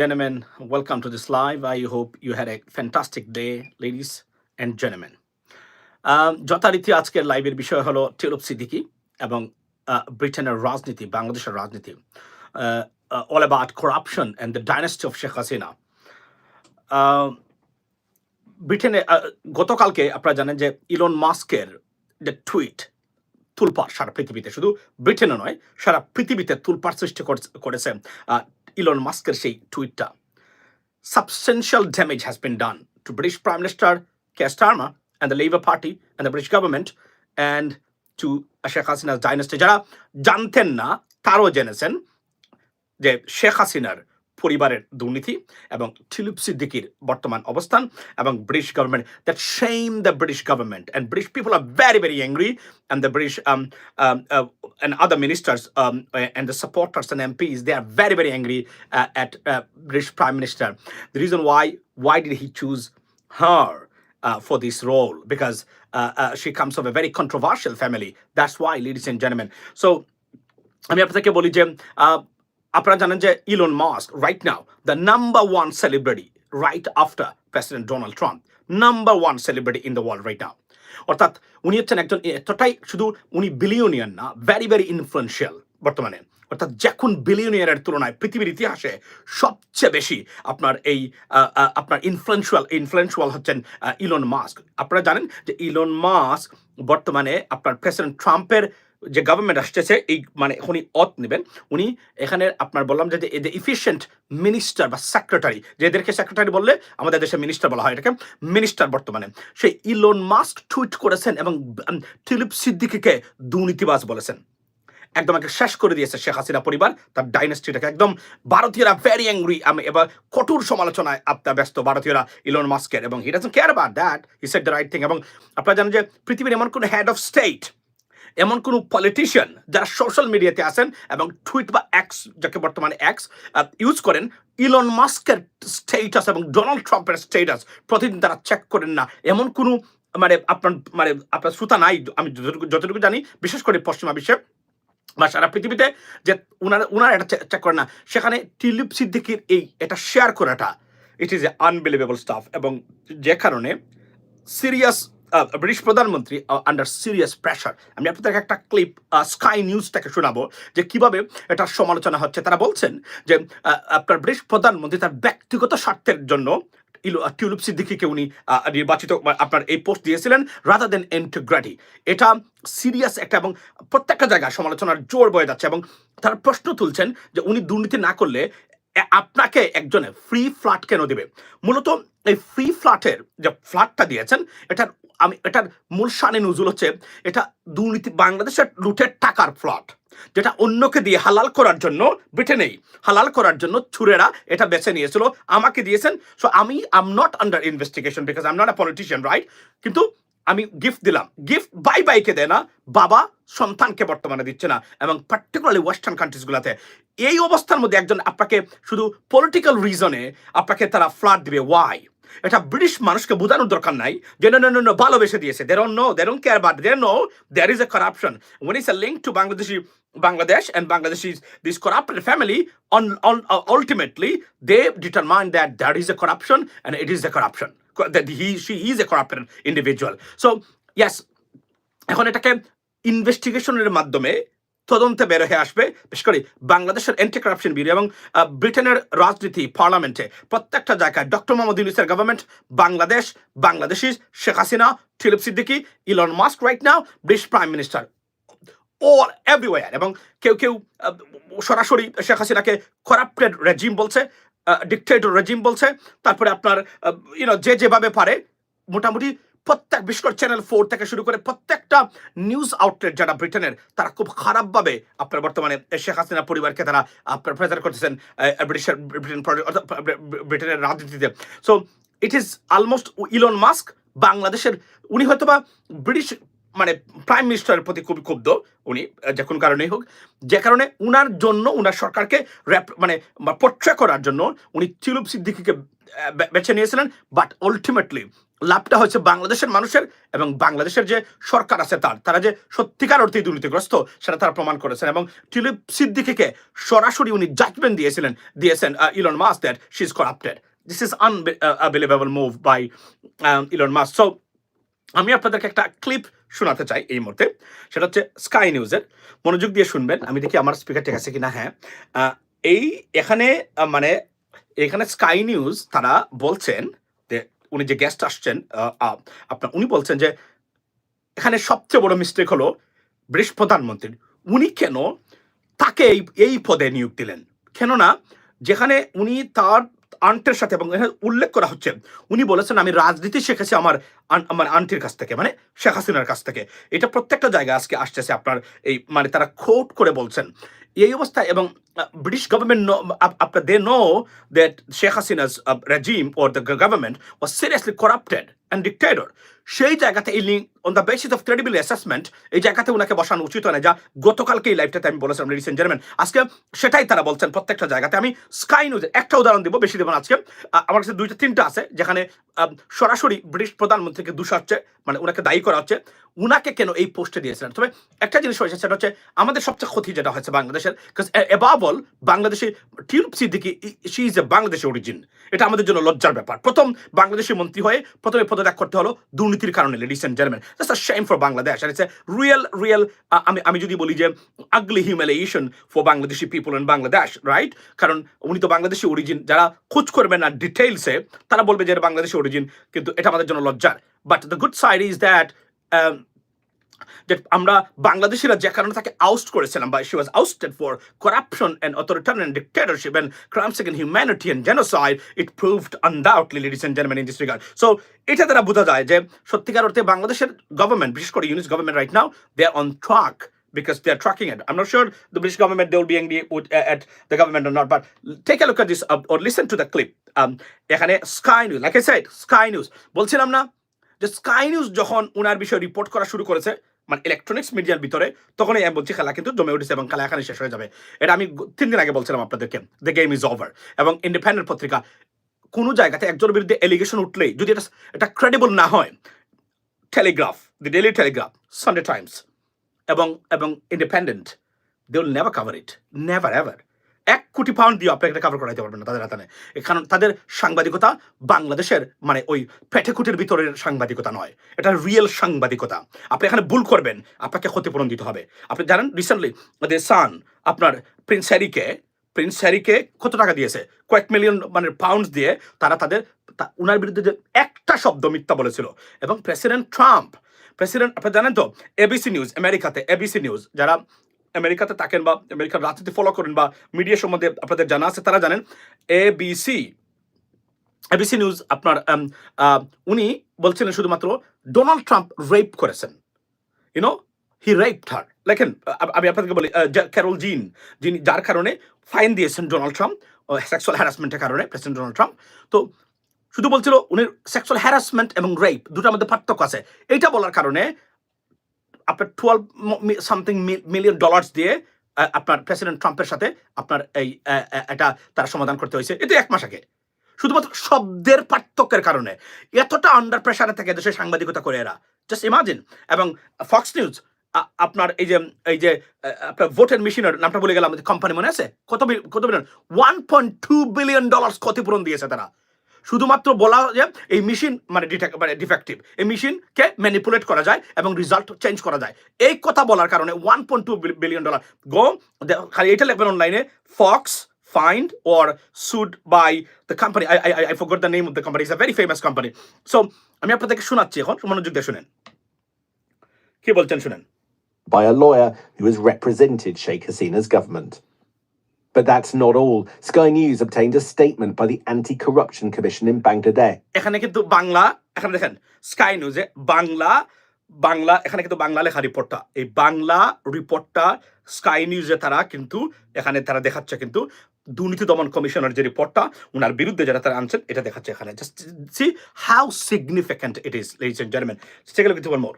Gentlemen, welcome to this live. I hope you had a fantastic day, ladies and gentlemen. আহ, যথারীতি আজকের লাইভের বিষয় হলো টিউলিপ সিদ্দিকি এবং ব্রিটেনের রাজনীতি বাংলাদেশের রাজনীতি all about corruption and the dynasty of Sheikh Hasina ব্রিটেনে গতকালকে আপনারা জানেন যে ইলন মাস্কের যে টুইট তুলপার সারা পৃথিবীতে শুধু ব্রিটেনে নয় সারা পৃথিবীতে তুলপার সৃষ্টি করছে- ইলন মাস্কের সেই টুইটটা substantial damage has been done to British Prime Minister Keir Starmer and the Labour Party and the British government and to Sheikh Hasina's dynasty যারা জানতেন না তারও জেনেছেন যে শেখ হাসিনার পরিবারের দুর্নীতি এবং টিলুপ সিদ্দিকির বর্তমান অবস্থান এবং British government that same the British government and British people are very very angry and the British and other ministers um, and the supporters and MPs, they are very, very angry uh, at uh, British Prime Minister. The reason why, why did he choose her uh, for this role? Because uh, uh, she comes from a very controversial family. That's why, ladies and gentlemen. So, আমি আপনাদেরকে বলি যে আহ, আপনারা জানেন যে Elon Musk right now the number one celebrity right after president Donald Trump number one celebrity in the world right now অর্থাৎ উনি হচ্ছেন একজন এতটাই শুধু উনি বিলিয়নিয়ার না ভ্যারি ভ্যারি ইনফ্লুয়েন্সিয়াল বর্তমানে। অর্থাৎ যখন বিলিয়নিয়ারের তুলনায় পৃথিবীর ইতিহাসে সবচেয়ে বেশি আপনার এই আপনার ইনফ্লুয়েন্সুয়াল ইনফ্লুয়েন্সুয়াল হচ্ছেন ইলন মাস্ক আপনারা জানেন যে ইলন মাস্ক বর্তমানে আপনার প্রেসিডেন্ট ট্রাম্পের যে গভর্নমেন্ট আসতেছে, এই মানে উনি অত নেবেন। উনি এখানে আপনার বললাম যে এদের ইফিসিয়েন্ট মিনিস্টার বা সেক্রেটারি যে এদেরকে সেক্রেটারি বললে আমাদের দেশে মিনিস্টার বলা হয় এটাকে মিনিস্টার বর্তমানে। সেই ইলন মাস্ক টুইট করেছেন এবং টিলিপ সিদ্দিকিকে দুর্নীতিবাজ বলেছেন। একদম একে শেষ করে দিয়েছে শেখ হাসিনা পরিবার, তার ডাইনেস্টিটাকে একদম ভারতীয়রা ভেরি অ্যাংরি আমি এবার কঠোর সমালোচনায় আপনার ব্যস্ত ভারতীয়রা ইলন মাস্কের এবং he doesn't care about that he said the right thing এবং আপনারা জানেন যে পৃথিবীর এমন কোনো হেড অফ স্টেট এমন কোনো পলিটিশিয়ান যারা সোশ্যাল মিডিয়াতে আসেন এবং টুইট বা এক্স যাকে বর্তমানে এক্স ইউজ করেন ইলন মাস্কের স্টেটাস এবং ডোনাল্ড ট্রাম্পের স্টেটাস প্রতিদিন তারা চেক করেন না। এমন কোনো মানে আপনার মানে আপনার শ্রোতা নাই, আমি যতটুকু জানি, বিশেষ করে পশ্চিমা বিশ্বে বা সারা পৃথিবীতে যে উনারা উনারা এটা চেক করে না। সেখানে টিলিপ সিদ্দিকির এই, এটা শেয়ার করাটা it is a unbelievable stuff এবং যে কারণে সিরিয়াস ব্রিটিশ প্রধানমন্ত্রী আন্ডার সিরিয়াস প্রেশার আমি আপনাদেরকে একটা ক্লিপ স্কাই নিউজ থেকে শোনাবো যে কীভাবে এটা সমালোচনা হচ্ছে। তারা বলছেন যে আপনার ব্রিটিশ প্রধানমন্ত্রী তার ব্যক্তিগত স্বার্থের জন্য টিউলিপ সিদ্দিকিকে উনি নির্বাচিত আপনার এই পোস্ট দিয়েছিলেন রাদার দেন ইন্টিগ্রিটি এটা সিরিয়াস একটা এবং প্রত্যেকটা জায়গায় সমালোচনার জোর বয়ে যাচ্ছে এবং তারা প্রশ্ন তুলছেন যে উনি দুর্নীতি না করলে আপনাকে একজনে ফ্রি ফ্ল্যাট কেন দেবে? মূলত এই ফ্রি ফ্ল্যাটের যে ফ্ল্যাটটা দিয়েছেন, এটার আমি, এটার মূল সানে নজুল হচ্ছে, এটা দুর্নীতি, বাংলাদেশের লুটের টাকার ফ্ল্যাট, যেটা অন্যকে দিয়ে হালাল করার জন্য, ব্রিটেনেই হালাল করার জন্য ছুরেরা এটা বেছে নিয়েছিল, আমাকে দিয়েছেন। সো আমি I'm not under investigation because I'm not a politician right কিন্তু আমি গিফট দিলাম। গিফট বাই বাইকে দেয় না বাবা সন্তানকে বর্তমানে দিচ্ছে না। এবং পার্টিকুলারলি ওয়েস্টার্ন কান্ট্রিজগুলোতে এই অবস্থার মধ্যে একজন আপনাকে শুধু পলিটিক্যাল রিজনে আপনাকে তারা ফ্ল্যাট দিবে। ওয়াই এটা ব্রিটিশ মানুষকে বোঝানোর দরকার নাই যে no, no, no, ভালোবেসে দিয়েছে। They don't no they don't care but they no there is a corruption it's a link to Bangladeshi Bangladesh Bangladeshis this corrupted family on, on uh, ultimately they determine that there is a corruption and it is a corruption. Co- that he, she is a corrupted individual. So, yes, এখন এটাকে ইনভেস্টিগেশনের মাধ্যমে তদন্তে বের হয়ে আসবে, বিশেষ করে বাংলাদেশের অ্যান্টি কারাপশন ব্যুরো এবং ব্রিটেনের রাজনীতি পার্লামেন্টে। প্রত্যেকটা জায়গায় ডক্টর মোহাম্মদ ইউনুসের government Bangladesh, Bangladeshi Sheikh Hasina Tulip Siddiqui, Elon Musk right now British prime minister all everywhere এবং কেউ কেউ সরাসরি শেখ হাসিনাকে করাপ্টেড রেজিম বলছে। ডিকটেটর রেজিম বলছে। তারপরে আপনার ইউনো যে যেভাবে পারে, মোটামুটি প্রত্যেক বিশেষ চ্যানেল ফোর থেকে শুরু করে প্রত্যেকটা নিউজ আউটলেট যারা ব্রিটেনের, তারা খুব খারাপভাবে আপনার বর্তমানে শেখ হাসিনা পরিবারকে তারা আপনার প্রেজার করতেছেন ব্রিটিশের, ব্রিটেন ব্রিটেনের রাজনীতিতে। So it is almost Elon Musk বাংলাদেশের, উনি হয়তোবা ব্রিটিশ মানে প্রাইম মিনিস্টারের প্রতি খুবই ক্ষুব্ধ উনি, যে কোনো কারণেই হোক। যে কারণে উনার জন্য, উনার সরকারকে র্যাপ মানে পোট্রে করার জন্য উনি চিলুপ সিদ্দিকিকে বেছে নিয়েছিলেন। বাট আলটিমেটলি লাভটা হচ্ছে বাংলাদেশের মানুষের এবং বাংলাদেশের যে সরকার আছে তার, তারা যে সত্যিকার অর্থে দুর্নীতিগ্রস্ত, সেটা তারা প্রমাণ করেছেন এবং টিলিপ সিদ্দিকিকে সরাসরি উনি জাজমেন্ট দিয়েছিলেন, দিয়েছেন Elon Musk that she is corrupted this is unbelievable move by Elon Musk so আমি আপনাদেরকে একটা ক্লিপ শোনাতে চাই এই মুহূর্তে। সেটা হচ্ছে স্কাই নিউজের মনোযোগ দিয়ে শুনবেন। আমি দেখি আমার স্পিকার ঠিক আছে কিনা? হ্যাঁ। এই এখানে মানে এখানে স্কাই নিউজ তারা বলছেন যে, উনি যে গেস্ট আসছেন আপনার, উনি বলছেন যে, এখানে সবচেয়ে বড় মিস্টেক হলো ব্রিটিশ প্রধানমন্ত্রী। উনি কেন তাকে এই এই পদে নিয়োগ দিলেন? কেননা, যেখানে উনি তার আন্টের সাথে এবং উল্লেখ করা হচ্ছে, উনি বলেছেন, আমি রাজনীতি শিখেছি আমার আমার আন্টির কাছ থেকে মানে শেখ হাসিনার কাছ থেকে। এটা প্রত্যেকটা জায়গায় আজকে আসতেছে আপনার এই মানে তারা খোট করে বলছেন। এই অবস্থা এবং ব্রিটিশ গভর্নমেন্ট আপনার they know that Sheikh Hasina's regime or the government was seriously corrupted and dictator সেই জায়গাতে এই link on the basis of credible assessment এই জায়গাতে ওনাকে বসানো উচিত হয় না। যা গতকালকে এই লাইভটাতে আমি বলেছিলাম লেডিস এন্ড জেন্টলম্যান আজকে সেটাই তারা বলছেন প্রত্যেকটা জায়গাতে। আমি স্কাই নিউজ একটা উদাহরণ দিব, বেশি দেব না আজকে। আমার কাছে দুইটা, তিনটা আছে, যেখানে সরাসরি ব্রিটিশ প্রধানমন্ত্রীকে দোষা হচ্ছে মানে ওনাকে দায়ী করা হচ্ছে। উনাকে কেন এই পোস্টে দিয়েছিলেন? তবে একটা জিনিস হয়েছে, সেটা হচ্ছে আমাদের সবচেয়ে ক্ষতি যেটা হয়েছে বাংলাদেশের এবাব অল বাংলাদেশে Tulip Siddiq she is a Bangladeshi origin এটা আমাদের জন্য লজ্জার ব্যাপার। প্রথম বাংলাদেশি মন্ত্রী হয়ে প্রথমে পদত্যাগ করতে হলো দুর্নীতির কারণে ladies and gentleman just a shame for Bangladesh R it's a real real আমি আমি যদি বলি যে ugly humiliation for Bangladeshi people in Bangladesh right কারণ উনি তো বাংলাদেশি অরিজিন যারা খোঁজ করবে না ডিটেইলসে তারা বলবে যে এটা বাংলাদেশি অরিজিন কিন্তু এটা আমাদের জন্য লজ্জার। But the good side is that যে আমরা বাংলাদেশিরা যে কারণে তাকে আউস্ট করেছিলাম বা she was ousted for corruption and authoritarian dictatorship and crimes again humanity and genocide it proved undoubtedly ladies and gentleman in this regard so এটা দ্বারা বোঝা যায় যে সত্যিকার অর্থে বাংলাদেশের গভর্নমেন্ট বিশেষ করে Yunus government right now they are on track because they are tracking it. I'm not sure the British government they will be angry with, uh, at the government or not, but take a look at this uh, or listen to the clip. Um, এখানে Sky News like I said Sky News বলছিলাম না যে sky news যখন ওনার বিষয়ে report করা শুরু করেছে মানে ইলেকট্রনিক্স মিডিয়ার ভিতরে তখন এই বলছি খেলা কিন্তু জমে উঠেছে এবং খেলা এখানে শেষ হয়ে যাবে। এটা আমি তিন দিন আগে বলছিলাম আপনাদেরকে দ্য গেম ইজ ওভার এবং ইন্ডিপেন্ডেন্ট পত্রিকা, কোনো জায়গাতে একজনের বিরুদ্ধে এলিগেশন উঠলেই, যদি এটা এটা ক্রেডিবল না হয় Telegraph the Daily Telegraph Sunday Times এবং এবং Independent they will never cover it never ever এক কোটি পাউন্ড দিয়ে আপনাকে এটা কাভার করাইতে পারবেন না তাদের হাতে কারণ তাদের সাংবাদিকতা বাংলাদেশের মানে ওই পেটেকুটির ভিতরের সাংবাদিকতা নয়। এটা রিয়েল সাংবাদিকতা। আপনি এখানে ভুল করবেন, আপনাকে ক্ষতিপূরণ দিতে হবে। আপনি জানেন রিসেন্টলি দে সান, আপনার প্রিন্স হ্যারিকে প্রিন্স হ্যারিকে কত টাকা দিয়েছে? কয়েক মিলিয়ন মানে পাউন্ড দিয়ে তারা তাদের উনার বিরুদ্ধে যে একটা শব্দ মিথ্যা বলেছিল। এবং প্রেসিডেন্ট ট্রাম্প, প্রেসিডেন্ট, আপনি জানেন তো এবিসি নিউজ, আমেরিকাতে এবিসি নিউজ, যারা আমেরিকাতে থাকেন বা আমেরিকার রাজনীতি ফলো করেন বা মিডিয়া সম্বন্ধে আপনাদের জানা আছে, তারা জানেন এবিসি এবিসি নিউজ আপনার উনি বলছিলেন শুধুমাত্র ডোনাল্ড ট্রাম্প রেপ করেছেন। You know he raped her লেখেন আমি আপনাদেরকে বলি ক্যারল জিন যিনি, যার কারণে ফাইন দিয়েছেন ডোনাল্ড ট্রাম্প সেক্সুয়াল হ্যারাসমেন্টের কারণে প্রেসিডেন্ট ডোনাল্ড ট্রাম্প তো শুধু বলছিল উনি সেক্সুয়াল হ্যারাসমেন্ট এবং রেপ দুটার মধ্যে পার্থক্য আছে। এইটা বলার কারণে আপনার টুয়েলভ সামথিং মিলিয়ন ডলার্স দিয়ে আপনার প্রেসিডেন্ট ট্রাম্পের সাথে আপনার এই এটা তারা সমাধান করতে হয়েছে। এটা এক মাস আগে। শুধুমাত্র শব্দের পার্থক্যের কারণে। এতটা আন্ডার প্রেশারে থেকে দেশে সাংবাদিকতা করে এরা। জাস্ট ইমাজিন এবং ফক্স নিউজ আপনার এই যে এই যে আপনার ভোটের মেশিনের নামটা বলে গেলাম কোম্পানি মনে আছে? কত কত billion one point two billion dollar ক্ষতিপূরণ দিয়েছে তারা। শুধুমাত্র বলা যে এই মেশিন মানে মানে ডিফেক্টিভ এই মেশিনকে ম্যানিপুলেট করা যায় এবং রেজাল্ট চেঞ্জ করা যায় এই কথা বলার কারণে one point two billion dollar go খালি এটা লিখবেন অনলাইনে Fox find or sued by the company. I, I, I forgot the name of the company. It's a very famous company. So আমি আপনাদেরকে শোনাচ্ছি এখন মনোযোগ দিয়ে শুনেন কি বলছেন শুনেন by a lawyer who has represented Sheikh Hasina's government. But that's not all. Sky News obtained a statement by the Anti Corruption Commission in Bangladesh. এখানে কিন্তু বাংলা, এখানে দেখেন স্কাই নিউজে বাংলা বাংলা, এখানে কিন্তু বাংলা লেখা রিপোর্টটা এই বাংলা রিপোর্টটা স্কাই নিউজে তারা কিন্তু, এখানে তারা দেখাচ্ছে কিন্তু দুর্নীতি দমন কমিশনের যে রিপোর্টটা ওনার বিরুদ্ধে যারা তারা আনছেন, এটা দেখাচ্ছে এখানে just see how significant it is ladies and gentleman take it more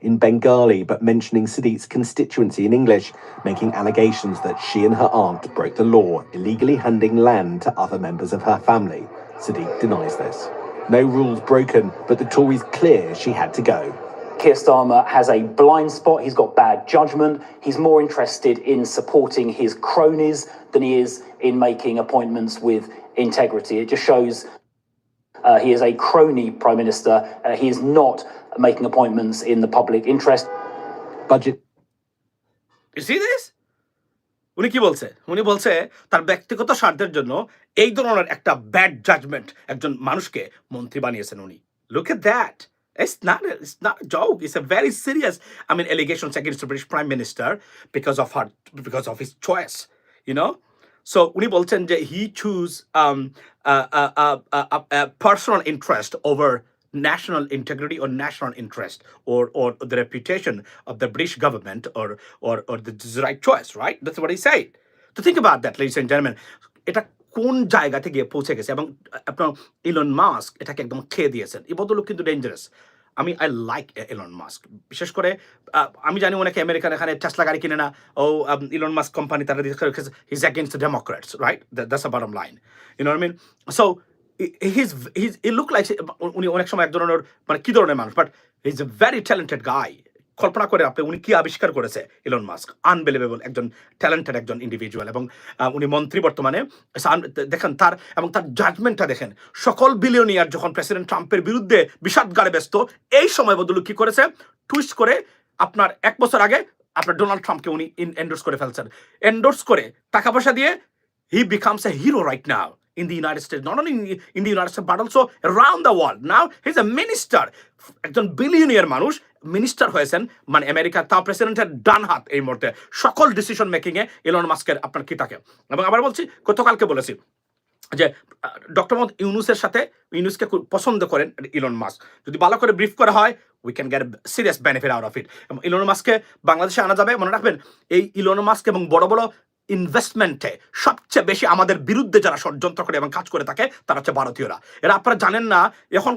in Bengali, but mentioning Sadiq's constituency in English, making allegations that she and her aunt broke the law, illegally handing land to other members of her family. Sadiq denies this. No rules broken, but the Tories clear she had to go. Keir Starmer has a blind spot. He's got bad judgment. He's more interested in supporting his cronies than he is in making appointments with integrity. It just shows uh, he is a crony prime minister. Uh, he is not making appointments in the public interest. Budget You see this? উনি কি বলছে উনি বলছে তার ব্যক্তিগত স্বার্থের জন্য এই ধরনের একটা ব্যাড জাজমেন্ট একজন মানুষকে মন্ত্রী বানিয়েছেন উনি look at that It's not, a, it's not a joke. It's a very serious, I mean, allegations against the British Prime Minister because of her, because of his choice, you know? So উনি বলছেন যে he choose um, a, a, a, a, a personal interest over national integrity or national interest or, or the reputation of the British government or, or, or the, this is the right choice, right? That's what he said. To think about that, ladies and gentlemen, এটা কোন জায়গাতে গিয়ে পৌঁছে গেছে এবং আপনার Elon Musk এটাকে একদম খেয়ে দিয়েছেন এই বদলও কিন্তু ডেঞ্জারাস আমি আই লাইক ইলন মাস্ক বিশেষ করে আহ, আমি জানি অনেকে আমেরিকান এখানে টেসলা গাড়ি কিনে না ও ইলন মাস্ক কোম্পানি তারা his against the Democrats right that's a bottom line you know mean so his his E look like উনি অনেক সময় এক ধরনের মানে কি ধরনের মানুষ? But he is a very talented guy কল্পনা করে আপনি, উনি কি আবিষ্কার করেছে? ইলন মাস্ক আনবিলিভেবল একজন ট্যালেন্টেড একজন ইন্ডিভিজুয়াল এবং উনি মন্ত্রী বর্তমানে দেখেন তার, এবং তার জাজমেন্টটা দেখেন। সকল বিলিয়নিয়ার যখন প্রেসিডেন্ট ট্রাম্পের বিরুদ্ধে বিষাদগারে ব্যস্ত, এই সময় বদলু কি করেছে? টুইস্ট করে আপনার এক বছর আগে আপনার ডোনাল্ড ট্রাম্পকে উনি এন্ডোর্স করে ফেলছেন। এন্ডোর্স করে টাকা পয়সা দিয়ে he becomes a hero right now. In the United States, not only in, the United States, but also around the world. Now he's a minister. একজন বিলিয়নিয়ার মানুষ মিনিস্টার হয়েছেন মানে আমেরিকার তা প্রেসিডেন্টের ডান হাত এই মুহূর্তে সকল ডিসিশন মেকিং এ ইলন মাস্কের আপনার কি থাকে এবং আবার বলছি গতকালকে বলেছি যে ডক্টর মোহাম্মদ ইউনুসের সাথে ইউনুসকে পছন্দ করেন ইলন মাস্ক যদি ভালো করে ব্রিফ করা হয় we can get serious benefit out of it এবং ইলন মাস্ককে বাংলাদেশে আনা যাবে মনে রাখবেন এই ইলন মাস্ক এবং বড় বড় ইনভেস্টমেন্টে সবচেয়ে বেশি আমাদের বিরুদ্ধে যারা ষড়যন্ত্র করে এবং কাজ করে থাকে, তারা হচ্ছে ভারতীয়রা। এরা আপনারা জানেন না, এখন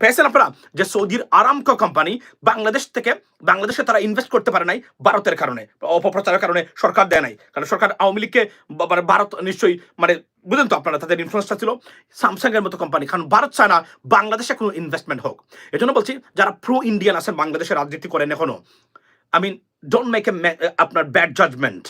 পেয়েছেন আপনারা যে সৌদির আরামকো কোম্পানি বাংলাদেশ থেকে, বাংলাদেশে তারা ইনভেস্ট করতে পারে নাই ভারতের কারণে, অপপ্রচারের কারণে সরকার দেয় নাই। কারণ সরকার আওয়ামী লীগকে মানে ভারত নিশ্চয়ই মানে বুঝলেন তো আপনারা, তাদের ইনফ্লুয়েন্সটা ছিল স্যামসাং এর মতো কোম্পানি কারণ ভারত চায় না বাংলাদেশে কোনো ইনভেস্টমেন্ট হোক। এজন্য বলছি, যারা প্রো ইন্ডিয়ান আছেন বাংলাদেশে রাজনীতি করেন এখনও I mean don't make a আপনার bad judgement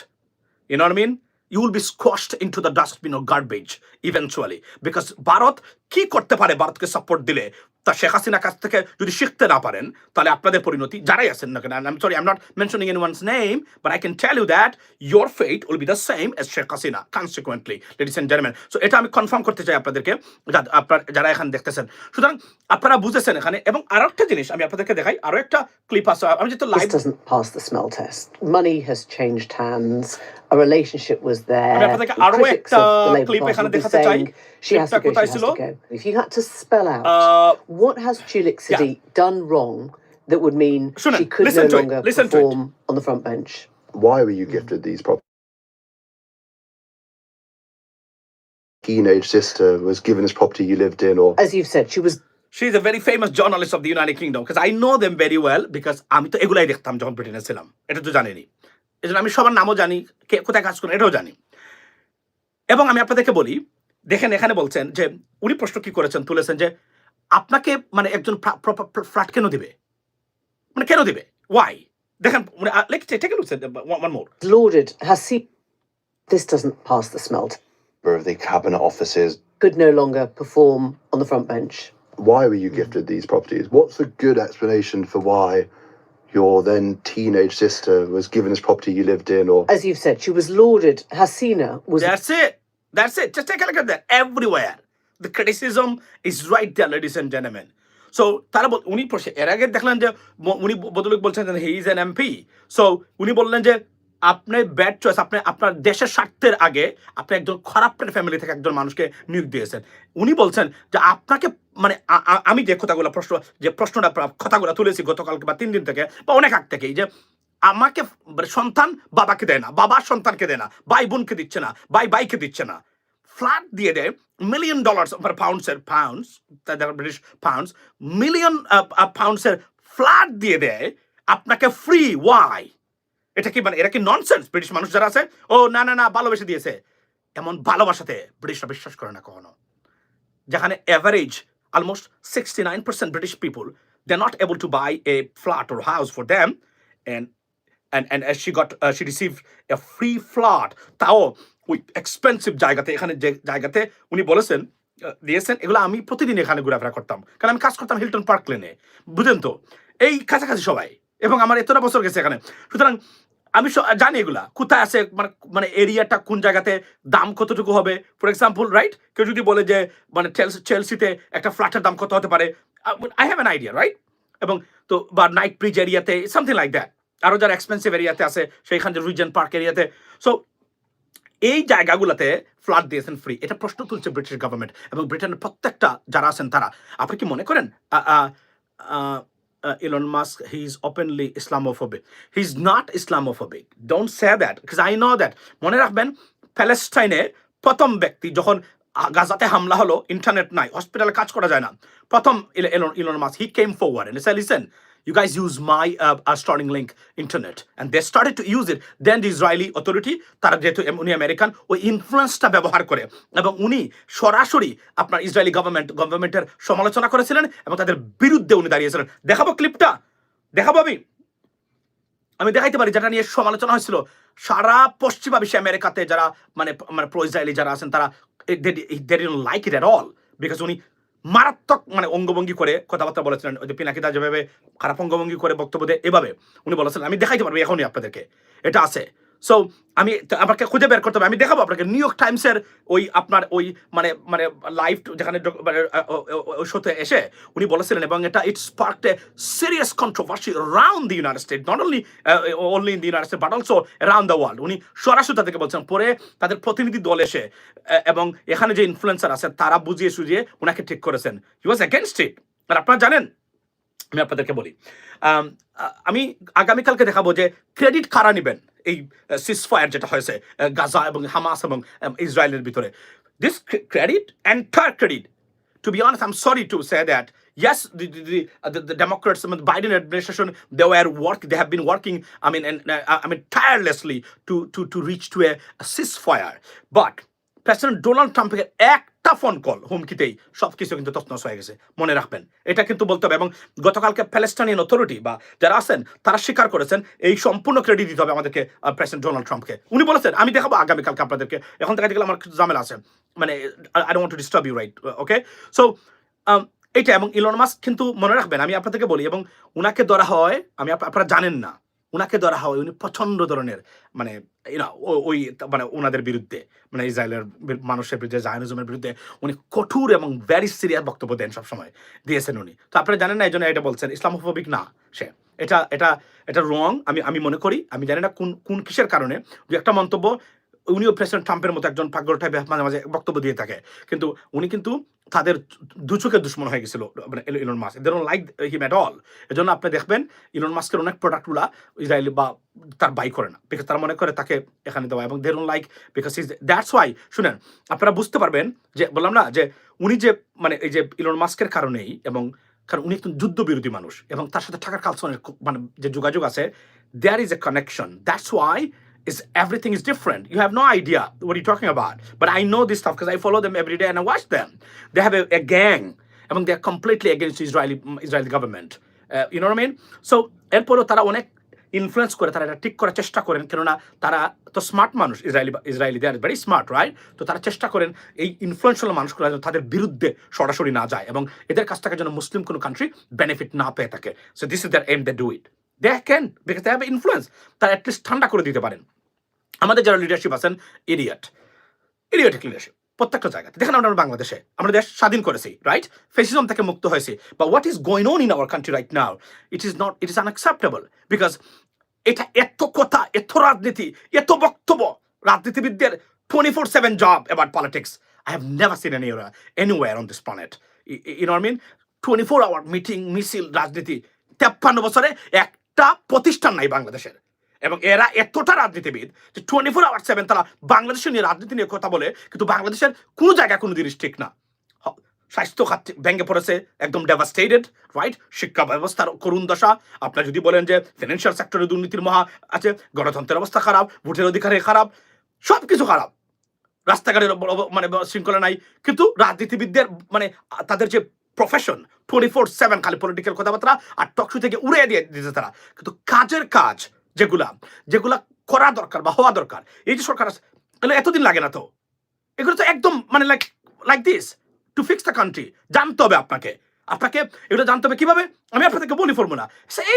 You know what I mean? You will be squashed into the dustbin of garbage eventually. Because Bharat কি করতে পারে ভারতকে support দিলে তা শেখ হাসিনার কাছ থেকে যদি শিখতে না পারেন তাহলে আপনাদের পরিণতি যারাই আছেন না কেন I sorry I am not mentioning any one's name but I can tell you that your fate will be the same as Sheikh Hasina consequently ladies and gentleman so এটা আমি কনফার্ম করতে চাই আপনাদেরকে আপনার যারা এখানে দেখতেছেন সুতরাং আপনারা বুঝেছেন এখানে এবং আরও একটা জিনিস আমি আপনাদেরকে দেখাই আরও একটা ক্লিপ আছে আমি যেহেতু live doesn't pass the smell test. Money has changed hands. A relationship was there. আমি আপনাদেরকে আরও একটা Party এখানে দেখাতে চাই। saying she has to ক্লিপটা go, she কোথায় has ছিল? to go. If you had to spell out ah, what has Julik Sadiq done wrong that would mean Shunan, she could listen no to it, longer listen to it. perform on the front bench? why were you gifted these properties? Teenage sister was given this property you lived in, or As you've said, she was She's a very famous journalist of the United Kingdom because I know them very well because আমি তো এগুলাই দেখতাম যখন ব্রিটেনে ছিলাম এটা তো জানেনি এই জন্য আমি সবার নামও জানি কে কোথায় কাজ করেন এটাও জানি এবং আমি আপনাদেরকে বলি দেখেন এখানে বলছেন যে উনি প্রশ্ন কি করেছেন তুলেছেন যে আপনাকে মানে একজন ফ্ল্যাট কেন দিবে মানে কেন দিবে ওয়াই দেখেন মানে লেখ take look one more lauded. Has she? This doesn't pass the smell test. of the cabinet offices? Could no longer perform on the front bench. Why were you gifted these properties? What's a good explanation for why your then teenage sister was given this property you lived in, or As you've said, she was lauded. Hasina was That's it. That's it. Just take a look at that. Everywhere. The criticism is right there, ladies and gentlemen. So তারা উনি এর আগে দেখলেন যে উনি বদলুক বলছেন he is an MP so উনি বললেন যে ব্যাড চয়েস আপনি আপনার দেশের স্বার্থের আগে আপনি একজন খারাপ ফ্যামিলি থেকে একজন মানুষকে নিয়োগ দিয়েছেন উনি বলছেন যে আপনাকে মানে আমি যে কথাগুলো প্রশ্ন যে প্রশ্নটা প্রা- কথাগুলো তুলেছি গতকালকে বা তিন দিন থেকে বা অনেক আগ থেকেই যে আমাকে মানে সন্তান বাবাকে দেয় না বাবা সন্তানকে দেয় না ভাই বোনকে দিচ্ছে না ভাই ভাইকে দিচ্ছে না। ফ্ল্যাট দিয়ে দেয় মিলিয়ন ডলার্স পাউন্ডসের পাউন্ডস ব্রিটিশ পাউন্ডস মিলিয়ন পাউন্ডসের ফ্ল্যাট দিয়ে দেয় আপনাকে ফ্রি ওয়াই এটা কি মানে এটা কি ননসেন্স ব্রিটিশ মানুষ যারা আছে ও না না না ভালোবেসে দিয়েছে। এমন ভালোবাসাতে ব্রিটিশরা বিশ্বাস করে না কখনো। যেখানে average almost 69% British people, they not able to buy a flat or house for them. And and and as she got uh, she received a free flat তাও ওই এক্সপেন্সিভ জায়গাতে এখানে যে জায়গাতে উনি বলেছেন দিয়েছেন এগুলো আমি প্রতিদিন এখানে ঘোরাফেরা করতাম। কারণ আমি কাজ করতাম হিলটন পার্ক লেনে বুঝেন তো? এই কাছাকাছি সবাই। এবং আমার এতটা বছর গেছে এখানে। সুতরাং আমি জানি এগুলা। কোথায় আছে মানে মানে এরিয়াটা কোন জায়গাতে দাম কতটুকু হবে? ফর এক্সাম্পল রাইট কেউ যদি বলে যে মানে চেলসি চেলসিতে একটা ফ্ল্যাটের দাম কত হতে পারে? I have an idea right এবং তো বা নাইট ব্রিজ এরিয়াতে সামথিং লাইক দ্যাট আরও যারা এক্সপেন্সিভ এরিয়াতে আছে, সেইখান যে রিজেন পার্ক এরিয়াতে সো এই জায়গাগুলোতে ফ্ল্যাট দিয়েছেন ফ্রি এটা প্রশ্ন তুলছে ব্রিটিশ গভর্নমেন্ট এবং ব্রিটেনের প্রত্যেকটা যারা আছেন তারা। আপনি কি মনে করেন Elon Musk he is openly Islamophobic he is not Islamophobic don't say that I know that মনে রাখবেন প্যালেস্টাইনে প্রথম ব্যক্তি যখন গাজাতে হামলা হলো ইন্টারনেট নাই হসপিটালে কাজ করা যায় না। প্রথম Elon Musk he came forward and listen you guys use my uh, uh, starting link internet. And they started to use it. Then the israeli authority তারা যেহেতু উনি আমেরিকান ওই ইনফ্লুয়েন্সটা ব্যবহার করে। এবং উনি সরাসরি আপনার ইসরায়েলি গভর্নমেন্ট গভর্নমেন্টের সমালোচনা করেছিলেন এবং তাদের বিরুদ্ধে উনি দাঁড়িয়েছিলেন। দেখাবো ক্লিপটা দেখাবো আমি। আমি দেখাইতে পারি যেটা নিয়ে সমালোচনা হয়েছিল। সারা পশ্চিমা বিশ্বে আমেরিকাতে যারা মানে মানে প্রো ইসরায়েলি যারা আছেন তারা লাইক ইট অল বিকজ উনি মারাত্মক মানে অঙ্গভঙ্গি করে কথাবার্তা বলেছিলেন ওই যে পিনাকিদা যেভাবে খারাপ অঙ্গভঙ্গি করে বক্তব্য দেয়, এভাবে। উনি বলেছিলেন, আমি দেখাইতে পারব এখনই আপনাদেরকে। এটা আছে। সো আমি আমাকে খুঁজে বের করতে হবে। আমি দেখাবো আপনাকে নিউ ইয়র্ক টাইমসের ওই আপনার ওই মানে মানে লাইভ যেখানে মানে, ওই এসে উনি বলেছিলেন এবং এটা it's sparked a serious controversy round the United State not only only in the United State but also round the world উনি সরাসরি তাদেরকে বলছেন পরে তাদের প্রতিনিধি দল এসে এবং এখানে যে ইনফ্লুয়েন্সার আছে তারা বুঝিয়ে সুঝিয়ে ওনাকে ঠিক করেছেন। হি ওয়াজ এগেনস্ট ইট আর আপনারা জানেন আমি আপনাদেরকে বলি আমি আগামীকালকে দেখাবো যে ক্রেডিট কারা নেবেন? এই সিসফায়ার যেটা হয়েছে আহ, গাজা এবং হামাস এবং um, ইসরায়েলের ভিতরে this credit entire credit to be honest, I'm sorry to say that. Yes, the the, the, uh, the, the Democrats, I mean, the Biden administration, they were work. They have been working. I mean, and uh, I mean, tirelessly to to to reach to a, a ceasefire. But president Donald ট্রাম্পের একটা phone call হুমকিতেই সব কিছু কিন্তু তছনছ হয়ে গেছে। মনে রাখবেন, এটা কিন্তু বলতে হবে। এবং গতকালকে প্যালেস্টাইনিয়ান অথরিটি বা যারা আছেন, তারা স্বীকার করেছেন, এই সম্পূর্ণ ক্রেডিট দিতে হবে আমাদেরকে প্রেসিডেন্ট ডোনাল্ড ট্রাম্পকে উনি বলেছেন, আমি দেখাবো আগামীকালকে আপনাদেরকে। এখন দেখা গেলে আমার ঝামেলা আছে। মানে I don't to disturb you right okay so এইটা এবং ইলন মাস্ক কিন্তু মনে রাখবেন, আমি আপনাদেরকে বলি, এবং উনাকে ধরা হয়, আমি আপনারা জানেন না। উনাকে ধরা হয়, উনি প্রচণ্ড ধরনের মানে ওই মানে ওনাদের বিরুদ্ধে মানে ইসরায়েলের মানুষের বিরুদ্ধে, জায়নিজমের বিরুদ্ধে উনি কঠোর এবং ভ্যারি সিরিয়াস বক্তব্য দেন সবসময়, দিয়েছেন উনি। তো আপনারা জানেন না এই জন্য এটা বলছেন, ইসলামোফোবিক না সে। এটা এটা এটা রং আমি আমি মনে করি, আমি জানি না কোন কোন কিসের কারণে, দু একটা মন্তব্য, উনিও প্রেসিডেন্ট ট্রাম্পের মতো একজন পাগল টাইপের মাঝে মাঝে বক্তব্য দিয়ে থাকে। কিন্তু উনি কিন্তু তাদের দু চোখের দুশ্মন হয়ে গেছিল মানে Elon Musk they don't like him at all এজন্য আপনি দেখবেন ইলন মাস্কের অনেক প্রোডাক্টগুলা ইসরায়েলি বা তার বাই করে না বিকজ তারা মনে করে তাকে এখানে দেওয়া, এবং they don't like because is that's why শুনেন, আপনারা বুঝতে পারবেন যে, বললাম না, যে উনি যে মানে এই যে ইলন মাস্কের কারণেই, এবং কারণ উনি একজন যুদ্ধবিরোধী মানুষ, এবং তার সাথে টাকার কালসনের মানে যে যোগাযোগ আছে there is a connection that's why is everything is different. You have no idea what you're talking about. But I know this stuff because I follow them every day and I watch them. They have a, a gang. The Israeli Israeli government. Uh, you know what I mean? So এরপরও তারা অনেক influence করে তারা এটা ঠিক করার চেষ্টা করেন কেননা তারা তো স্মার্ট মানুষ Israeli Israeli they are very smart right তো তারা চেষ্টা করেন এই ইনফ্লুয়েন্সিয়াল মানুষগুলো যেন তাদের বিরুদ্ধে সরাসরি না যায় এবং এদের কাছ থেকে যেন মুসলিম কোনো কান্ট্রি বেনিফিট না পেয়ে থাকে so this is their aim they do it they can because they have influence তারা অ্যাটলিস্ট ঠান্ডা করে দিতে পারেন আমাদের যারা লিডারশিপ আছেন ইডিয়ট ইডিয়টিক লিডারশিপ প্রত্যেকটা জায়গাতে। দেখেন আমরা বাংলাদেশে, আমরা দেশ স্বাধীন করেছি রাইট ফেসিজম থেকে মুক্ত হয়েছি। বা what is going on in our country right now it is not it is unacceptable because এটা এত কথা, এত রাজনীতি, এত বক্তব্য, রাজনীতিবিদদের twenty four seven job about politics I have never seen any anywhere on this planet in mean twenty four hour meeting মিছিল রাজনীতি, তেপ্পান্ন বছরে একটা প্রতিষ্ঠান নাই বাংলাদেশের। এবং এরা এতটা রাজনীতিবিদ যে টোয়েন্টি ফোর আওয়ার সেভেন তারা বাংলাদেশের নিয়ে রাজনীতি নিয়ে কথা বলে, কিন্তু বাংলাদেশের কোনো জায়গায় কোনো জিনিস ঠিক না। স্বাস্থ্য খাত ভেঙে পড়েছে, একদম ডেভাস্টেটেড রাইট শিক্ষা ব্যবস্থার করুণ দশা। আপনার যদি বলেন যে ফিনান্সিয়াল সেক্টরে দুর্নীতির মহা আছে, গণতন্ত্রের অবস্থা খারাপ, ভোটের অধিকারে খারাপ সব কিছু খারাপ। রাস্তাঘাটের মানে শৃঙ্খলা নাই, কিন্তু রাজনীতিবিদদের মানে তাদের যে প্রফেশন টোয়েন্টি ফোর সেভেন খালি পলিটিক্যাল কথাবার্তা আর টকশো থেকে উড়ে দিয়ে দিতে তারা। কিন্তু কাজের কাজ যেগুলা যেগুলা করা দরকার বা হওয়া দরকার। এই যে সরকার আছে, তাহলে এতদিন লাগে না তো? এগুলো তো একদম মানে like like this to fix the country জানতে হবে আপনাকে। আপনাকে এগুলো জানতে হবে কীভাবে? আমি আপনাদেরকে বলি ফর্মুলা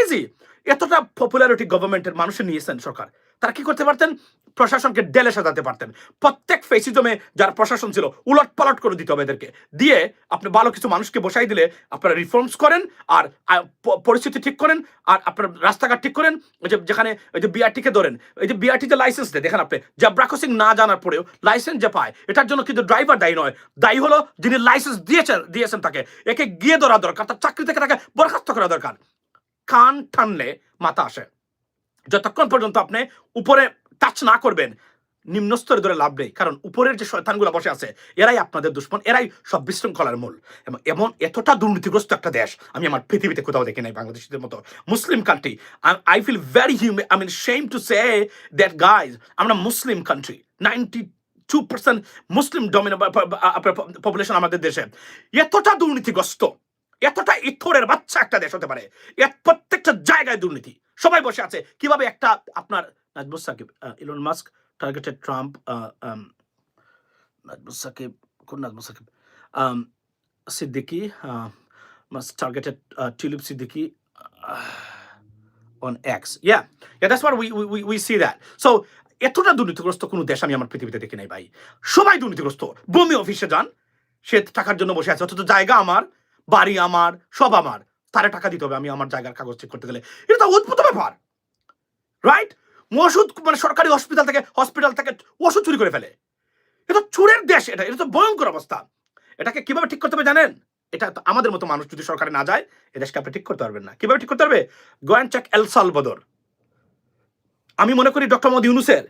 ইজি এতটা পপুলারিটি গভর্নমেন্টের মানুষের নিয়েছেন সরকার। তারা কি করতে পারতেন? প্রশাসনকে ডেলে সাজাতে পারতেন। প্রত্যেক ফেসিজমে যার প্রশাসন ছিল উলট পালট করে দিতে হবে এদেরকে। দিয়ে আপনি ভালো কিছু মানুষকে বসাই দিলে আপনারা রিফর্মস করেন আর পরিস্থিতি ঠিক করেন আর আপনার রাস্তাঘাট ঠিক করেন। ওই যে যেখানে ওই যে বিআরটিকে ধরেন, এই যে বিআরটি যে লাইসেন্স দেয়, দেখেন আপনি, জাবরা ক্রসিং না জানার পরেও লাইসেন্স যে পায়, এটার জন্য কিন্তু ড্রাইভার দায়ী নয়। দায়ী হলো যিনি লাইসেন্স দিয়েছেন দিয়েছেন তাকে। একে গিয়ে ধরা দরকার, তার চাকরি থেকে তাকে বরখাস্ত করা দরকার। কান টানলে মাথা আসে। যতক্ষণ পর্যন্ত আপনি উপরে টাচ না করবেন নিম্ন স্তরে ধরে লাভ নেই। কারণ উপরের যে শয়তানগুলো বসে আছে, এরাই আপনাদের দুশ্মন, এরাই সব বিশৃঙ্খলার মূল। এবং এমন এতটা দুর্নীতিগ্রস্ত একটা দেশ, আমি আমার পৃথিবীতে কোথাও দেখি নাই বাংলাদেশের মতো Muslim country I feel very human I mean same to say that guys আমরা Muslim country ninety two percent Muslim dominant population আমাদের দেশে। এতটা দুর্নীতিগ্রস্ত, এতটা ইথরের বাচ্চা একটা দেশ হতে পারে প্রত্যেকটা জায়গায় দুর্নীতি। সবাই বসে আছে। কীভাবে একটা আপনার Nazmus Sakib Elon Musk targeted Trump Nazmus Sakib কোন Nazmus Sakib? Siddiqui Musk targeted Tulip Siddiqui on X. Yeah, yeah, that's what we we এতটা দুর্নীতিগ্রস্ত কোনো দেশ আমি আমার পৃথিবীতে দেখি নাই ভাই। সবাই দুর্নীতিগ্রস্ত। বমি অফিসে যান সে টাকার জন্য বসে আছে। অথচ জায়গা আমার বাড়ি আমার সব আমার। তারে টাকা দিতে হবে আমি আমার জায়গার কাগজ চেক করতে গেলে। এটা তো অদ্ভুত ব্যাপার রাইট ওষুধ মানে সরকারি হসপিটাল থেকে হসপিটাল থেকে ওষুধ চুরি করে ফেলে। এটা চুরের দেশ এটা এটা তো ভয়ঙ্কর অবস্থা। এটাকে কীভাবে ঠিক করতে হবে জানেন? এটা আমাদের মতো মানুষ যদি সরকারে না যায়, এ দেশকে আপনি ঠিক করতে পারবেন না। কীভাবে ঠিক করতে পারবে? গোয়েন চেক এল সালবদর আমি মনে করি ডক্টর মোদি ইউনুসের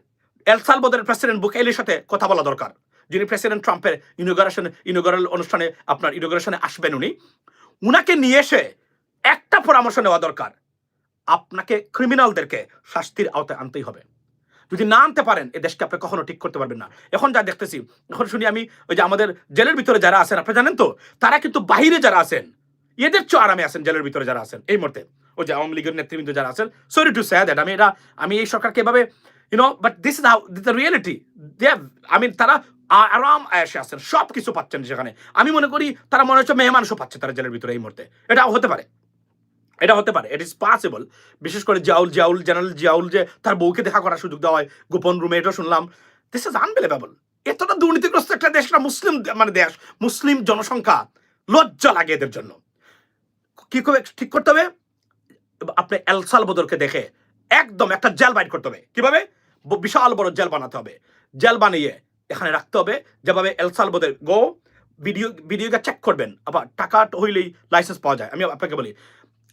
এল সালবদরের প্রেসিডেন্ট বুকেলের সাথে কথা বলা দরকার। যিনি প্রেসিডেন্ট ট্রাম্পের ইনোগ্রেশন ইনোগ্রাল অনুষ্ঠানে, আপনার ইনোগ্রেশনে আসবেন উনি। উনাকে নিয়ে এসে একটা পরামর্শ নেওয়া দরকার। আপনাকে ক্রিমিনালদেরকে শাস্তির আওতায় আনতেই হবে। যদি না আনতে পারেন, এ দেশকে আপনি কখনো ঠিক করতে পারবেন না। এখন যা দেখতেছি, এখন শুনি আমি ওই যে আমাদের জেলের ভিতরে যারা আছেন, আপনি জানেন তো, তারা কিন্তু বাহিরে যারা আছেন, এদের চেয়ে আরামে আছেন জেলের ভিতরে যারা আছেন, এই মুহূর্তে। ওই যে আওয়ামী লীগের নেতৃবৃন্দ যারা আছেন সরি টু সে দ্যাট আমি এটা, আমি এই সরকারকে এভাবে you know but this is how the reality they আমি তারা আ- আরাম আয়াসে আছেন সব কিছু পাচ্ছেন সেখানে। আমি মনে করি তারা মনে হচ্ছে মেহমানসও পাচ্ছে তারা জেলের ভিতরে এই মুহূর্তে। এটাও হতে পারে। এটা হতে পারে ইট ইজ পসিবল বিশেষ করে জিয়াউল জিয়াউল জেনারেল জিয়াউল যে তার বউকে দেখা করার সুযোগ দেওয়া হয়, গোপন রুমে এটা শুনলাম। দিস ইজ আনবিলিভেবল এতটা দুর্নীতিগ্রস্ত একটা দেশ না, মুসলিম মানে দেশ, মুসলিম জনসংখ্যা, লজ্জা লাগে এদের জন্য। কি করে ঠিক করতে হবে? আপনি এলসাল সালবদরকে দেখে একদম একটা জেল বাইট করতে হবে। কীভাবে? বিশাল বড় জেল বানাতে হবে। জেল বানিয়ে এখানে রাখতে হবে, যেভাবে এলসাল সালবদর গো ভিডিও ভিডিওটা চেক করবেন। আবার টাকা হইলেই লাইসেন্স পাওয়া যায়। আমি আপনাকে বলি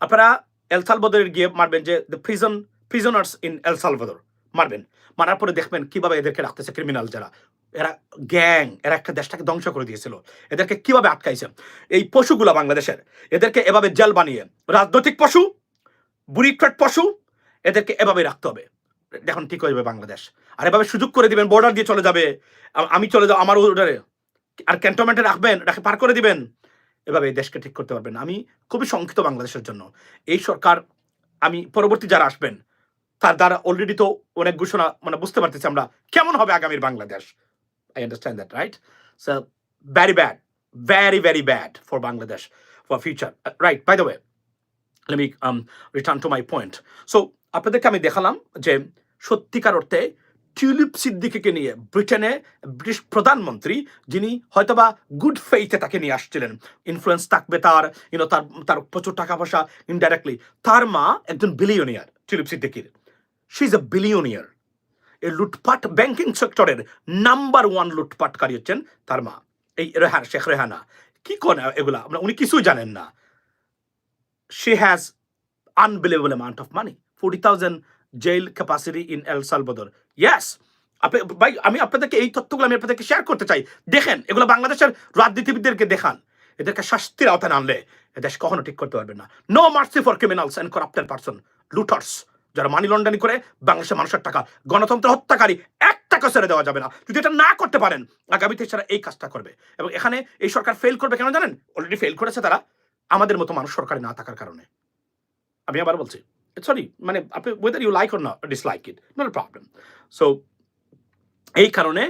আপনারা এল সালভাদরের গিয়ে মারবেন যে the prison prisoners in El Salvador মারবেন। মারার পরে দেখবেন কীভাবে এদেরকে রাখতেছে ক্রিমিনাল যারা। এরা গ্যাং, এরা একটা দেশটাকে ধ্বংস করে দিয়েছিল। এদেরকে কীভাবে আটকাইছে? এই পশুগুলা বাংলাদেশের। এদেরকে এভাবে জেল বানিয়ে, রাজনৈতিক পশু বুড়িক্রেট পশু, এদেরকে এভাবে রাখতে হবে। দেখুন ঠিক হয়ে যাবে বাংলাদেশ? আর এভাবে সুযোগ করে দিবেন বর্ডার দিয়ে চলে যাবে। আমি চলে যাব আমার ওটারে আর ক্যান্টনমেন্টে রাখবেন, রাখে, পার করে দিবেন। এভাবে দেশকে ঠিক করতে পারবেন আমি খুবই শঙ্কিত বাংলাদেশের জন্য। এই সরকার আমি পরবর্তী যারা আসবেন তার দ্বারা অলরেডি তো অনেক ঘোষণা মানে বুঝতে পারতেছি আমরা কেমন হবে আগামীর Bangladesh. I understand that right so very bad very very bad for Bangladesh for future right by the way me um, return to my point. So আপনাদেরকে আমি দেখালাম যে সত্যিকার অর্থে টিউলিপ সিদ্দিকিকে নিয়ে ব্রিটেনে ব্রিটিশ প্রধানমন্ত্রী যিনি হয়তোবা গুড ফেইথে তাকে নিয়ে আসছিলেন ইনফ্লুয়েন্স থাকবে তার ইউনো তার তার প্রচুর টাকা পয়সা ইনডাইরেক্টলি তার মা একজন বিলিয়নিয়ার টিউলিপ সিদ্দিকির শি ইজ এ বিলিয়নিয়ার এই লুটপাট ব্যাংকিং সেক্টরের নাম্বার ওয়ান লুটপাটকারী হচ্ছেন তার মা এই রেহান শেখ রেহানা কি করে এগুলা মানে উনি কিছুই জানেন না she has amount of money money. 40,000 jail capacity in El Salvador. Yes! আপনি, ভাই, আমি আপনাদেরকে এই তথ্যগুলো আমি আপনাদেরকে শেয়ার করতে চাই। দেখেন, এগুলো বাংলাদেশের রাজনীতিবিদদেরকে দেখান। এদেরকে শাস্তির আওতায় আনলে দেশ কখনো ঠিক করতে পারবেন না। No mercy for criminals and corrupted person looters যারা মানি লন্ডারিং করে বাংলাদেশের মানুষের টাকা, গণতন্ত্র হত্যাকারী, এক টাকা ছেড়ে দেওয়া যাবে না। যদি এটা না করতে পারেন আগামীতে সেটা এই কাজটা করবে। এবং এখানে এই সরকার ফেল করবে কেন জানেন? অলরেডি ফেল করেছে তারা। আমাদের মতো মানুষ সরকারে না থাকার কারণে। আমি আবার বলছি সরি মানে আপনি ওয়েদার ইউ লাইক অর না dislike it not problem so এই কারণে,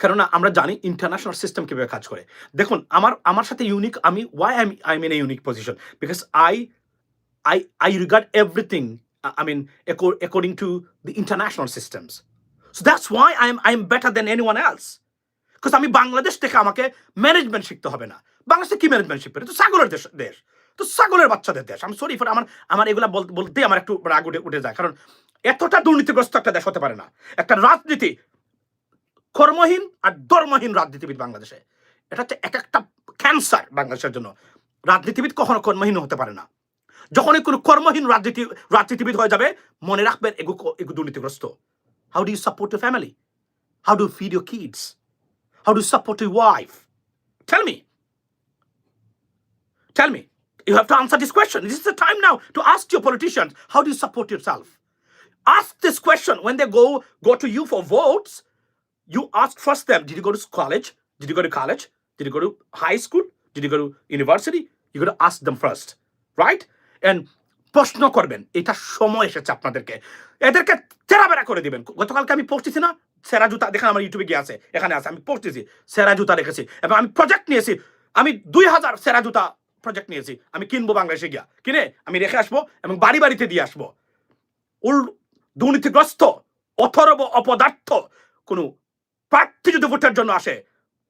কেননা আমরা জানি ইন্টারন্যাশনাল সিস্টেম কীভাবে কাজ করে। দেখুন, আমার আমার সাথে ইউনিক আমি why I I mean a unique position because I I I regard everything I mean according to the international systems so that's why I am better than any one else because আমি বাংলাদেশ থেকে আমাকে management শিখতে হবে না। বাংলাদেশে কি management শিখবে? তো সাগরের দেশ দেশ। তো ছাগলের বাচ্চাদের দেশ। আমি সরি ফর আমার আমার এগুলা বলতে আমার একটু রাগ উঠে উঠে যায়। কারণ এতটা দুর্নীতিগ্রস্ত একটা দেশ হতে পারে না। একটা রাজনীতি কর্মহীন আর ধর্মহীন রাজনীতিবিদ বাংলাদেশে। এটা হচ্ছে এক একটা ক্যান্সার বাংলাদেশের জন্য। রাজনীতিবিদ কখনো কর্মহীন হতে পারে না। যখনই কোনো কর্মহীন রাজনীতি, রাজনীতিবিদ হয়ে যাবে, মনে রাখবেন এগু এগু দুর্নীতিগ্রস্ত। How do you support your family how do feed your kids how do support your wife tell me tell me You have to answer this question. This is the time now to ask your politicians, how do you support yourself? Ask this question when they go go to you for votes. You ask first them, did you go to college? Did you go to college? Did you go to high school? Did you go to university? You got to ask them first, right? And প্রশ্ন করবেন এটা সময় এসেছে আপনাদেরকে এদেরকে তেরাবেরা করে দিবেন গতকালকে আমি দিছি না সেরা জুতা দেখেন আমার ইউটিউবে গিয়ে আছে এখানে আছে আমি দিছি সেরা জুতা রেখেছি এবং আমি প্রজেক্ট নিয়েছি আমি দুই হাজার সেরা জুতা প্রজেক্ট নিয়েছি আমি কিনবো বাংলাদেশে গিয়া কিনে আমি রেখে আসব এবং বাড়ি বাড়িতে দিয়ে আসব উল দুর্নীতিগ্রস্ত অথর্ব অপদার্থ কোনো প্রার্থী যদি ভোটের জন্য আসে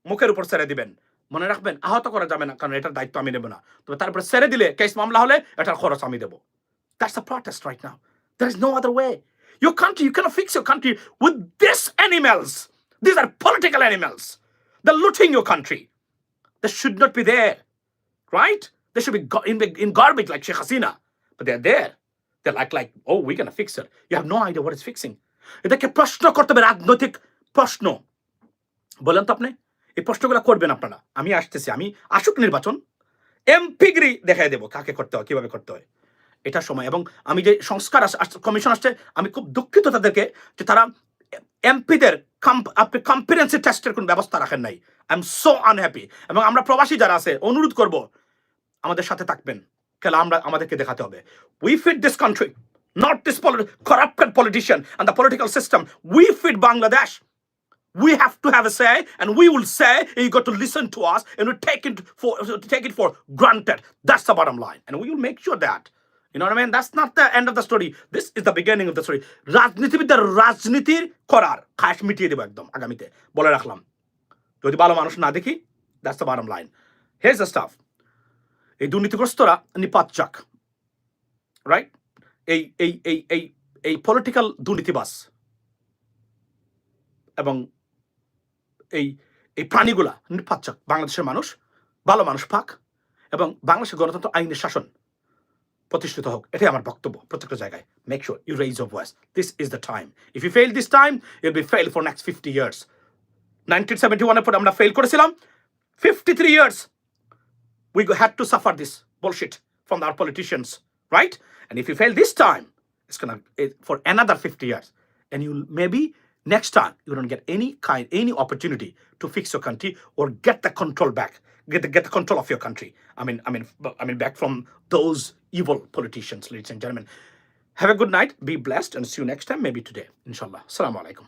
মুখের উপর ছেড়ে দিবেন মনে রাখবেন আহত করা যাবে না কারণ এটার দায়িত্ব আমি নেব না তবে তারপরে ছেড়ে দিলে কেস মামলা হলে এটার খরচ আমি দেবো that's a protest right now there no other way country, you cannot fix your country with these animals. These are political animals. They're your country. Should not be there. Right? They should be in, in garbage like Sheikh Hasina, but they're there. They're like, like, oh, we're gonna fix it. You have no idea what it's fixing. এটাকে প্রশ্ন করতে হবে রাজনৈতিক প্রশ্ন বলেন তো আপনি এই প্রশ্নগুলো করবেন আপনারা আমি আসতেছি আমি আসুক নির্বাচন এমপিগিরি দেখাই দেবো কাকে করতে হয় কীভাবে করতে হয় এটা সময় এবং আমি যে সংস্কার কমিশন আসছে আমি খুব দুঃখিত তাদেরকে যে তারা এমপিদের আপনি কম্পিটেন্সি টেস্টের কোনো ব্যবস্থা রাখেন নাই আই এম সো আনহ্যাপি এবং আমরা প্রবাসী যারা আছে অনুরোধ করব আমাদের সাথে থাকবেন খেলা আমরা আমাদেরকে দেখাতে হবে we fight this country not this corrupted politician and the political system we fight Bangladesh we have to have a say, and we will say you got to listen to us, and we take it for take it for granted. That's the bottom line, and we will make sure that. You know what I mean? That's not the end of the story. This is the beginning of the story. রাজনীতিবিদদের রাজনীতির করার খাস মিটিয়ে দেবো একদম আগামীতে বলে রাখলাম যদি ভালো মানুষ না দেখি that's the bottom line has the stuff এই দুর্নীতিগ্রস্তরা নিপাত চাক রাইট এই এই এই এই এই পলিটিক্যাল দুর্নীতিবাস এবং এই এই প্রাণীগুলা নিপাত চাক বাংলাদেশের মানুষ, ভালো মানুষ পাক এবং বাংলাদেশের গণতন্ত্র আইনের শাসন প্রতিষ্ঠিত হোক, এটাই আমার বক্তব্য প্রত্যেকটা জায়গায়। Make sure you raise of voice this is the time if you fail this time you'll be fail for next fifty years nineteen seventy ওয়ানের পর আমরা ফেল করেছিলাম fifty three years we had to suffer this bullshit from our politicians, right? And if you fail this time, it's gonna it, for another 50 years, and you'll maybe next time you don't get any kind, any opportunity to fix your country or get the control back, get the get the control of your country. I mean, I mean, I mean, back from those evil politicians, ladies and gentlemen. Have a good night. Be blessed, and see you next time, maybe today, inshallah. Assalamu alaikum.